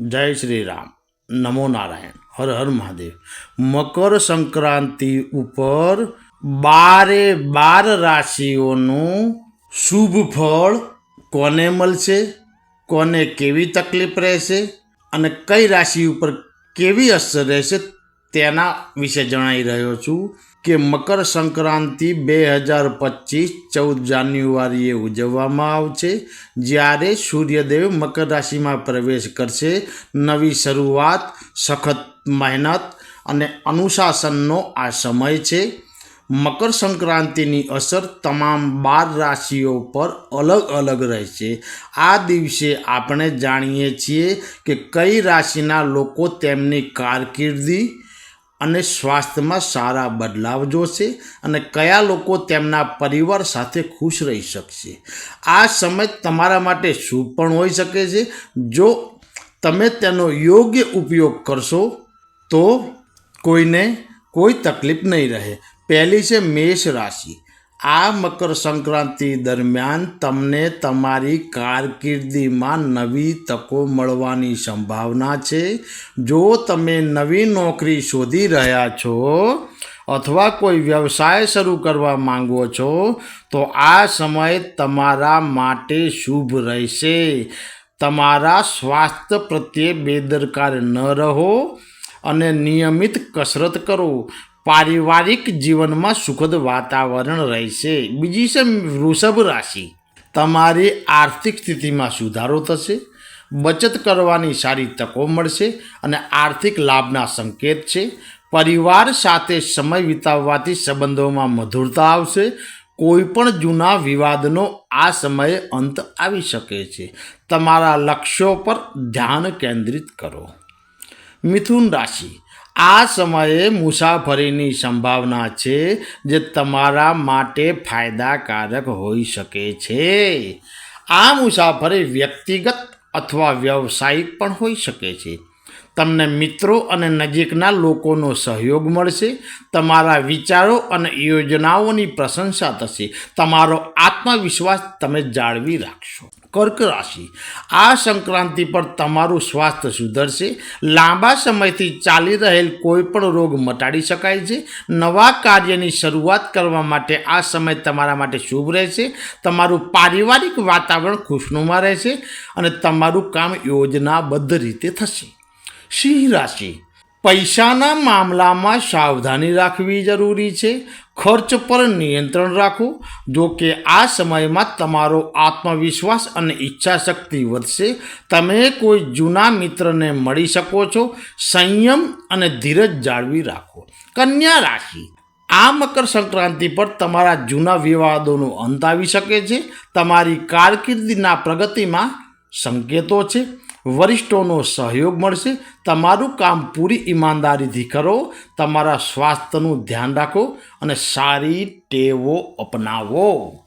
જય શ્રી રામ. નમો નારાયણ. હર હર મહાદેવ. મકર સંક્રાંતિ ઉપર બારે બાર રાશિઓનું શુભ ફળ કોને મળશે? કોને કેવી તકલીફ રહેશે? અને કઈ રાશિ ઉપર કેવી અસર રહેશે? તેના વિશે જણાવી રહ્યો છું કે મકર સંક્રાંતિ બે હજાર પચીસ ચૌદ જાન્યુઆરીએ ઉજવવામાં આવશે. જ્યારે સૂર્યદેવ મકર રાશિમાં પ્રવેશ કરશે, નવી શરૂઆત, સખત મહેનત અને અનુશાસનનો આ સમય છે. મકર સંક્રાંતિની અસર તમામ બાર રાશિઓ પર અલગ અલગ રહેશે. આ દિવસે આપણે જાણીએ છીએ કે કઈ રાશિના લોકો તેમની કારકિર્દી અને સ્વાસ્થ્યમાં સારા બદલાવ જોશે અને કયા લોકો તેમના પરિવાર સાથે ખુશ રહી શકશે. આ સમય તમારા માટે શુભ પણ હોઈ શકે છે. જો તમે તેનો યોગ્ય ઉપયોગ કરશો, તો કોઈને કોઈ તકલીફ નહીં રહે. પહેલી છે મેષ રાશિ. આ મકર સંક્રાંતિ દરમિયાન તમને તમારી કારકિર્દીમાં નવી તકો મળવાની સંભાવના છે. જો તમે નવી નોકરી શોધી રહ્યા છો અથવા કોઈ વ્યવસાય શરૂ કરવા માંગો છો, તો આ સમય તમારા માટે શુભ રહેશે. તમારા સ્વાસ્થ્ય પ્રત્યે બેદરકાર ન રહો અને નિયમિત કસરત કરો. પારિવારિક જીવનમાં સુખદ વાતાવરણ રહેશે. બીજી છે વૃષભ રાશિ. તમારી આર્થિક સ્થિતિમાં સુધારો થશે, બચત કરવાની સારી તકો મળશે અને આર્થિક લાભના સંકેત છે. પરિવાર સાથે સમય વિતાવવાથી સંબંધોમાં મધુરતા આવશે, કોઈ પણ જૂના વિવાદનો આ સમયે અંત આવી શકે છે. તમારા લક્ષ્યો પર ધ્યાન કેન્દ્રિત કરો. મિથુન રાશિ. આ સમયે મુસાફરીની સંભાવના છે જે તમારા માટે ફાયદાકારક હોઈ શકે છે. આ મુસાફરી વ્યક્તિગત અથવા વ્યવસાયિક પણ હોઈ શકે છે. તમને મિત્રો અને નજીકના લોકોનો સહયોગ મળશે, તમારા વિચારો અને યોજનાઓની પ્રશંસા થશે, તમારો આત્મવિશ્વાસ તમે જાળવી રાખશો. કર્ક રાશિ. આ સંક્રાંતિ પર તમારું સ્વાસ્થ્ય સુધરશે. લાંબા સમયથી ચાલી રહેલ કોઈપણ રોગ મટાડી શકાય છે. નવા કાર્યની શરૂઆત કરવા માટે આ સમય તમારા માટે શુભ રહેશે. તમારું પારિવારિક વાતાવરણ ખુશનુમા રહેશે અને તમારું કામ યોજનાબદ્ધ રીતે થશે. સિંહ રાશિ. પૈસાના મામલામાં સાવધાની રાખવી જરૂરી છે. ખર્ચ પર નિયંત્રણ રાખો જો કે આ સમયમાં તમારો આત્મવિશ્વાસ અને ઈચ્છાશક્તિ વધશે. તમે કોઈ જૂના મિત્રને મળી શકો છો. સંયમ અને ધીરજ જાળવી રાખો. કન્યા રાશિ. આ મકર સંક્રાંતિ પર તમારા જૂના વિવાદોનો અંત આવી શકે છે. તમારી કારકિર્દીના પ્રગતિમાં સંકેતો છે. વરિષ્ઠોનો સહયોગ મળશે. તમારું કામ પૂરી ઈમાનદારીથી કરો. તમારા સ્વાસ્થ્યનું ધ્યાન રાખો અને સારી ટેવો અપનાવો.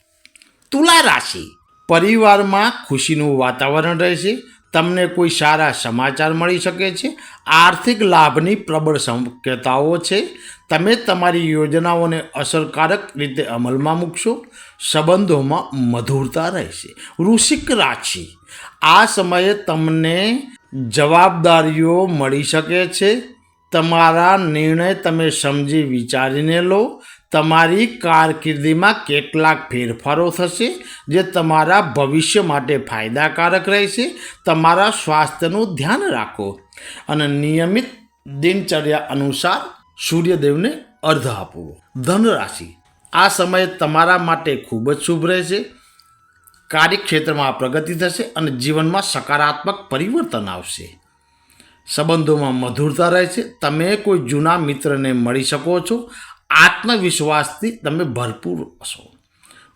તુલા રાશિ. પરિવારમાં ખુશીનું વાતાવરણ રહેશે. તમને કોઈ સારા સમાચાર મળી શકે છે. આર્થિક લાભની પ્રબળ શક્યતાઓ છે. તમે તમારી યોજનાઓને અસરકારક રીતે અમલમાં મૂકશો. સંબંધોમાં મધુરતા રહેશે. વૃશ્ચિક રાશિ. આ સમયે તમને જવાબદારીઓ મળી શકે છે. તમારા નિર્ણય તમે સમજી વિચારીને લો. તમારી કારકિર્દીમાં કેટલાક ફેરફારો થશે, જે તમારા ભવિષ્ય માટે ફાયદાકારક રહેશે. તમારા સ્વાસ્થ્યનું ધ્યાન રાખો અને નિયમિત દિનચર્યા અનુસાર સૂર્યદેવને અર્ધ આપવો ધનરાશિ. આ સમયે તમારા માટે ખૂબ જ શુભ રહેશે. કાર્યક્ષેત્રમાં પ્રગતિ થશે અને જીવનમાં સકારાત્મક પરિવર્તન આવશે. સંબંધોમાં મધુરતા રહેશે. તમે કોઈ જૂના મિત્રને મળી શકો છો. આત્મવિશ્વાસથી તમે ભરપૂર હશો.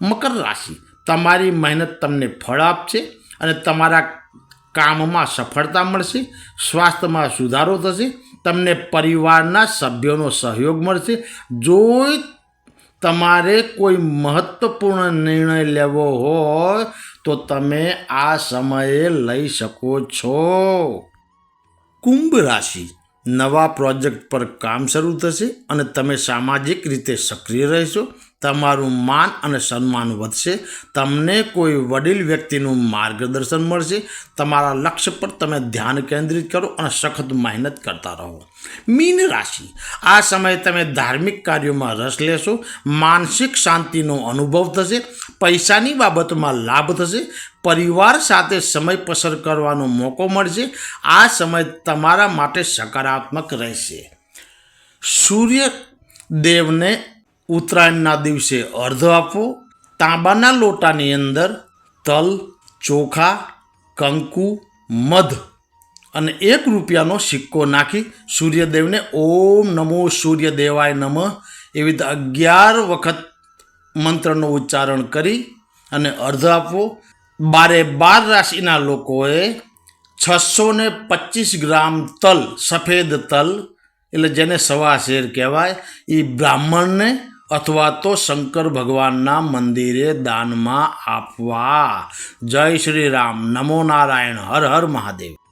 મકર રાશિ. તમારી મહેનત તમને ફળ આપશે અને તમારા કામમાં સફળતા મળશે. સ્વાસ્થ્યમાં સુધારો થશે. તમને પરિવારના સભ્યોનો સહયોગ મળશે. જો તમારે કોઈ મહત્વપૂર્ણ નિર્ણય લેવો હોય તો તમે આ સમયે લઈ શકો છો. કુંભ રાશિ નવા પ્રોજેક્ટ પર કામ શરૂ થશે અને તમે સામાજિક રીતે સક્રિય રહેશો. તમારું માન અને સન્માન વધશે. તમને કોઈ વડીલ વ્યક્તિનું માર્ગદર્શન મળશે. તમારા લક્ષ્ય પર તમે ધ્યાન કેન્દ્રિત કરો અને સખત મહેનત કરતા રહો. મીન રાશિ. આ સમયે તમે ધાર્મિક કાર્યોમાં રસ લેશો. માનસિક શાંતિનો અનુભવ થશે. પૈસાની બાબતમાં લાભ થશે. પરિવાર સાથે સમય પસાર કરવાનો મોકો મળશે. આ સમય તમારા માટે સકારાત્મક રહેશે. સૂર્ય દેવને ઉત્તરાયણના દિવસે અર્ધ આપવો, તાંબાના લોટાની અંદર તલ, ચોખા, કંકુ, મધ અને એક રૂપિયાનો સિક્કો નાખી સૂર્યદેવને ઓમ નમો સૂર્યદેવાય નમઃ એવી રીતે અગિયાર વખત મંત્રનું ઉચ્ચારણ કરી અને અર્ધ આપવો. બારે બાર રાશિના લોકોએ છસો ને પચીસ ગ્રામ તલ, સફેદ તલ, એટલે જેને સવા શેર કહેવાય એ બ્રાહ્મણને અથવા તો શંકર ભગવાનના મંદિરે દાનમાં આપવા. જય શ્રી રામ. નમો નારાયણ. હર હર મહાદેવ.